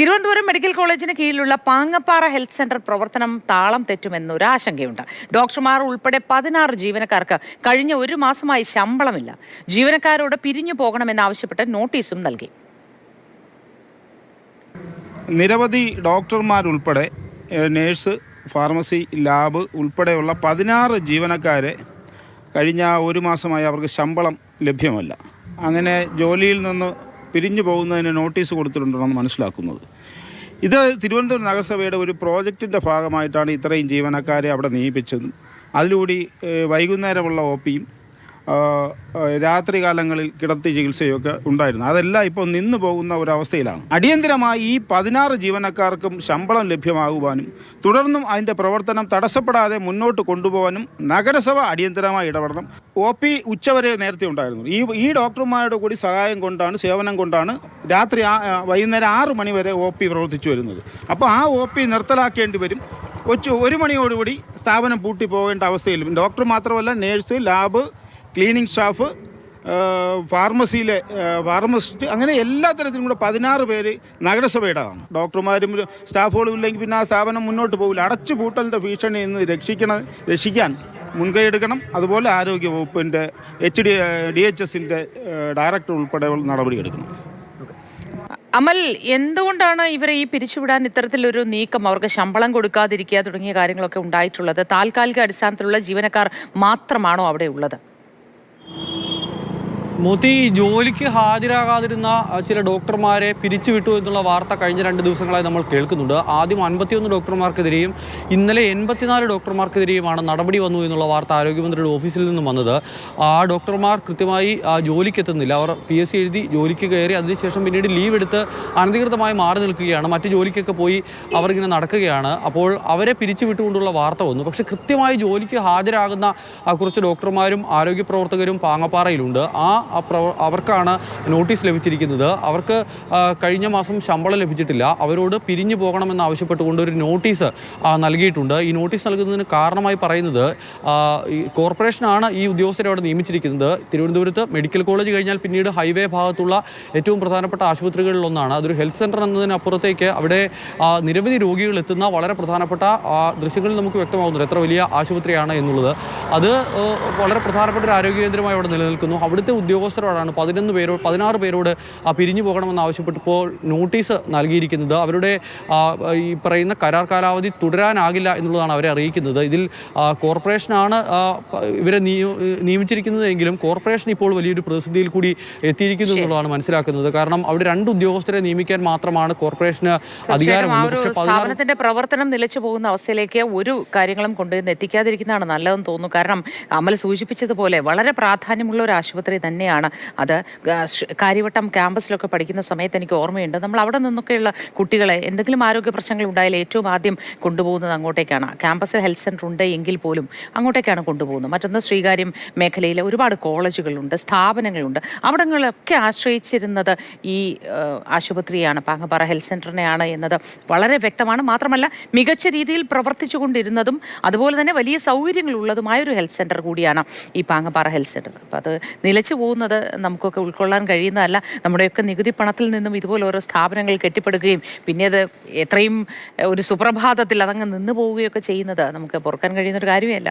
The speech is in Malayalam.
തിരുവനന്തപുരം മെഡിക്കൽ കോളേജിന് കീഴിലുള്ള പാങ്ങപ്പാറ ഹെൽത്ത് സെന്റർ പ്രവർത്തനം താളം തെറ്റുമെന്നൊരു ആശങ്കയുണ്ട്. ഡോക്ടർമാർ ഉൾപ്പെടെ പതിനാറ് ജീവനക്കാർക്ക് കഴിഞ്ഞ ഒരു മാസമായി ശമ്പളമില്ല. ജീവനക്കാരോട് പിരിഞ്ഞു പോകണമെന്നാവശ്യപ്പെട്ട് നോട്ടീസും നൽകി. നിരവധി ഡോക്ടർമാരുൾപ്പെടെ നേഴ്സ് ഫാർമസി ലാബ് ഉൾപ്പെടെയുള്ള പതിനാറ് ജീവനക്കാരെ കഴിഞ്ഞ ഒരു മാസമായി അവർക്ക് ശമ്പളം ലഭ്യമല്ല. അങ്ങനെ ജോലിയിൽ നിന്ന് പിരിഞ്ഞു പോകുന്നതിന് നോട്ടീസ് കൊടുത്തിട്ടുണ്ടെന്ന് മനസ്സിലാക്കുന്നത്. ഇത് തിരുവനന്തപുരം നഗരസഭയുടെ ഒരു പ്രോജക്റ്റിന്റെ ഭാഗമായിട്ടാണ് ഇത്രയും ജീവനക്കാരെ അവിടെ നിയമിച്ചതും. അതിലൂടെ വൈകുന്നേരമുള്ള ഒ പിയും രാത്രി കാലങ്ങളിൽ കിടത്തി ചികിത്സയൊക്കെ ഉണ്ടായിരുന്നു. അതെല്ലാം ഇപ്പോൾ നിന്നു പോകുന്ന ഒരവസ്ഥയിലാണ്. അടിയന്തിരമായി ഈ പതിനാറ് ജീവനക്കാർക്കും ശമ്പളം ലഭ്യമാകുവാനും തുടർന്നും അതിന്റെ പ്രവർത്തനം തടസ്സപ്പെടാതെ മുന്നോട്ട് കൊണ്ടുപോകാനും നഗരസഭ അടിയന്തിരമായി ഇടപെടണം. ഒ പി ഉച്ചവരെ നേരത്തെ ഉണ്ടായിരുന്നു. ഈ ഈ ഡോക്ടർമാരുടെ കൂടി സഹായം കൊണ്ടാണ് സേവനം കൊണ്ടാണ് രാത്രി വൈകുന്നേരം ആറ് മണി വരെ ഒ പി പ്രവർത്തിച്ചു വരുന്നത്. അപ്പോൾ ആ ഒ പി നിർത്തലാക്കേണ്ടി വരും. കൊച്ചു ഒരു മണിയോടുകൂടി സ്ഥാപനം പൂട്ടി പോകേണ്ട അവസ്ഥയിലും. ഡോക്ടർ മാത്രമല്ല നേഴ്സ് ലാബ് ക്ലീനിങ് സ്റ്റാഫ് ഫാർമസിയിലെ ഫാർമസിസ്റ്റ് അങ്ങനെ എല്ലാ തരത്തിലും കൂടെ പതിനാറ് പേര് നഗരസഭയുടേതാണ്. ഡോക്ടർമാരും സ്റ്റാഫുകളും ഇല്ലെങ്കിൽ പിന്നെ ആ സ്ഥാപനം മുന്നോട്ട് പോകില്ല അടച്ചു പൂട്ടലിന്റെ ഭീഷണിയിൽ നിന്ന് രക്ഷിക്കണം രക്ഷിക്കാൻ മുൻകൈ എടുക്കണം. അതുപോലെ ആരോഗ്യ വകുപ്പിന്റെ എച്ച് ഡി ഡി എച്ച് എസിന്റെ ഡയറക്ടർ ഉൾപ്പെടെ നടപടിയെടുക്കണം അമൽ എന്തുകൊണ്ടാണ് ഇവരെ ഈ പിരിച്ചുവിടാൻ ഇത്തരത്തിലൊരു നീക്കം? അവർക്ക് ശമ്പളം കൊടുക്കാതിരിക്കുക തുടങ്ങിയ കാര്യങ്ങളൊക്കെ ഉണ്ടായിട്ടുള്ളത്. താൽക്കാലിക അടിസ്ഥാനത്തിലുള്ള ജീവനക്കാർ മാത്രമാണോ അവിടെ ഉള്ളത്? മോത്തി ജോലിക്ക് ഹാജരാകാതിരുന്ന ചില ഡോക്ടർമാരെ പിരിച്ചുവിട്ടു എന്നുള്ള വാർത്ത കഴിഞ്ഞ രണ്ട് ദിവസങ്ങളായി നമ്മൾ കേൾക്കുന്നുണ്ട്. ആദ്യം അൻപത്തിയൊന്ന് ഡോക്ടർമാർക്കെതിരെയും ഇന്നലെ എൺപത്തിനാല് ഡോക്ടർമാർക്കെതിരെയുമാണ് നടപടി വന്നു എന്നുള്ള വാർത്ത ആരോഗ്യമന്ത്രിയുടെ ഓഫീസിൽ നിന്നും വന്നത്. ആ ഡോക്ടർമാർ കൃത്യമായി ആ, ജോലിക്ക് എത്തുന്നില്ല അവർ പി എസ് സി എഴുതി ജോലിക്ക് കയറി അതിനുശേഷം പിന്നീട് ലീവ് എടുത്ത് അനധികൃതമായി മാറി നിൽക്കുകയാണ്. മറ്റ് ജോലിക്കൊക്കെ പോയി അവരിങ്ങനെ നടക്കുകയാണ്. അപ്പോൾ അവരെ പിരിച്ചുവിട്ടുകൊണ്ടുള്ള വാർത്ത വന്നു. പക്ഷേ കൃത്യമായി ജോലിക്ക് ഹാജരാകുന്ന കുറച്ച് ഡോക്ടർമാരും ആരോഗ്യ പ്രവർത്തകരും പാങ്ങപ്പാറയിലുണ്ട്. ആ അവർക്കാണ് നോട്ടീസ് ലഭിച്ചിരിക്കുന്നത്. അവർക്ക് കഴിഞ്ഞ മാസം ശമ്പളം ലഭിച്ചിട്ടില്ല. അവരോട് പിരിഞ്ഞു പോകണമെന്ന് ആവശ്യപ്പെട്ടുകൊണ്ട് ഒരു നോട്ടീസ് നൽകിയിട്ടുണ്ട്. ഈ നോട്ടീസ് നൽകുന്നതിന് കാരണമായി പറയുന്നത് കോർപ്പറേഷനാണ് ഈ ഉദ്യോഗസ്ഥരെ അവിടെ നിയമിച്ചിരിക്കുന്നത്. തിരുവനന്തപുരത്ത് മെഡിക്കൽ കോളേജ് കഴിഞ്ഞാൽ പിന്നീട് ഹൈവേ ഭാഗത്തുള്ള ഏറ്റവും പ്രധാനപ്പെട്ട ആശുപത്രികളിലൊന്നാണ്. അതൊരു ഹെൽത്ത് സെന്റർ എന്നതിനപ്പുറത്തേക്ക് അവിടെ നിരവധി രോഗികൾ എത്തുന്ന വളരെ പ്രധാനപ്പെട്ട ദൃശ്യങ്ങളിൽ നമുക്ക് വ്യക്തമാകുന്നുണ്ട് എത്ര വലിയ ആശുപത്രിയാണ് എന്നുള്ളത്. അത് വളരെ പ്രധാനപ്പെട്ട ഒരു ആരോഗ്യ കേന്ദ്രമായി അവിടെ നിലനിൽക്കുന്നു. അവിടുത്തെ ഉദ്യോഗസ്ഥരോടാണ് പതിനൊന്ന് പേരോട് പതിനാറ് പേരോട് പിരിഞ്ഞു പോകണമെന്ന് ആവശ്യപ്പെട്ടപ്പോൾ നോട്ടീസ് നൽകിയിരിക്കുന്നത് അവരുടെ ഈ പറയുന്ന കരാർ കാലാവധി തുടരാനാകില്ല എന്നുള്ളതാണ് അവരെ അറിയിക്കുന്നത്. ഇതിൽ കോർപ്പറേഷനാണ് ഇവരെ നിയമിച്ചിരിക്കുന്നതെങ്കിലും കോർപ്പറേഷൻ ഇപ്പോൾ വലിയൊരു പ്രതിസന്ധിയിൽ കൂടി എത്തിയിരിക്കുന്നു എന്നുള്ളതാണ് മനസ്സിലാക്കുന്നത്. കാരണം അവിടെ രണ്ട് ഉദ്യോഗസ്ഥരെ നിയമിക്കാൻ മാത്രമാണ് കോർപ്പറേഷന് അധികാരം അധികാരമുള്ളത് സ്ഥാപനത്തിന്റെ പ്രവർത്തനം നിലച്ചു പോകുന്ന അവസ്ഥയിലേക്ക് ഒരു കാര്യങ്ങളും കൊണ്ടുവന്ന് എത്തിക്കാതിരിക്കുന്നതാണ് നല്ലതെന്ന് തോന്നുന്നു. കാരണം അമൽ സൂചിപ്പിച്ചതുപോലെ വളരെ പ്രാധാന്യമുള്ള ഒരു ആശുപത്രി തന്നെയാണ്. അത് കാര്യവട്ടം ക്യാമ്പസിലൊക്കെ പഠിക്കുന്ന സമയത്ത് എനിക്ക് ഓർമ്മയുണ്ട്. നമ്മൾ അവിടെ നിന്നൊക്കെയുള്ള കുട്ടികളെ എന്തെങ്കിലും ആരോഗ്യ പ്രശ്നങ്ങൾ ഉണ്ടായാൽ ഏറ്റവും ആദ്യം കൊണ്ടുപോകുന്നത് അങ്ങോട്ടേക്കാണ്. ക്യാമ്പസിൽ ഹെൽത്ത് സെന്റർ ഉണ്ട് എങ്കിൽ പോലും അങ്ങോട്ടേക്കാണ് കൊണ്ടുപോകുന്നത്. മറ്റൊന്ന് ശ്രീകാര്യം മേഖലയിലെ ഒരുപാട് കോളേജുകളുണ്ട് സ്ഥാപനങ്ങളുണ്ട്. അവിടങ്ങളൊക്കെ ആശ്രയിച്ചിരുന്നത് ഈ ആശുപത്രിയാണ് പാങ്ങപ്പാറ ഹെൽത്ത് സെന്ററിനെയാണ് എന്നത് വളരെ വ്യക്തമാണ്. മാത്രമല്ല മികച്ച രീതിയിൽ പ്രവർത്തിച്ചുകൊണ്ടിരുന്നതും അതുപോലെ തന്നെ വലിയ സൗകര്യങ്ങളുള്ളതുമായ ഒരു ഹെൽത്ത് സെന്റർ കൂടിയാണ് ഈ പാങ്ങപ്പാറ ഹെൽത്ത് സെന്റർ. അപ്പോൾ അത് നിലച്ചു പോകുന്നത് നമുക്കൊക്കെ ഉൾക്കൊള്ളാൻ കഴിയുന്നതല്ല. നമ്മുടെയൊക്കെ നികുതി പണത്തിൽ നിന്നും ഇതുപോലെ ഓരോ സ്ഥാപനങ്ങൾ കെട്ടിപ്പടുക്കുകയും പിന്നെ അത് എത്രയും ഒരു സുപ്രഭാതത്തിൽ അതങ്ങ് നിന്നു പോവുകയൊക്കെ ചെയ്യുന്നത് നമുക്ക് പൊറുക്കാൻ കഴിയുന്ന ഒരു കാര്യമല്ല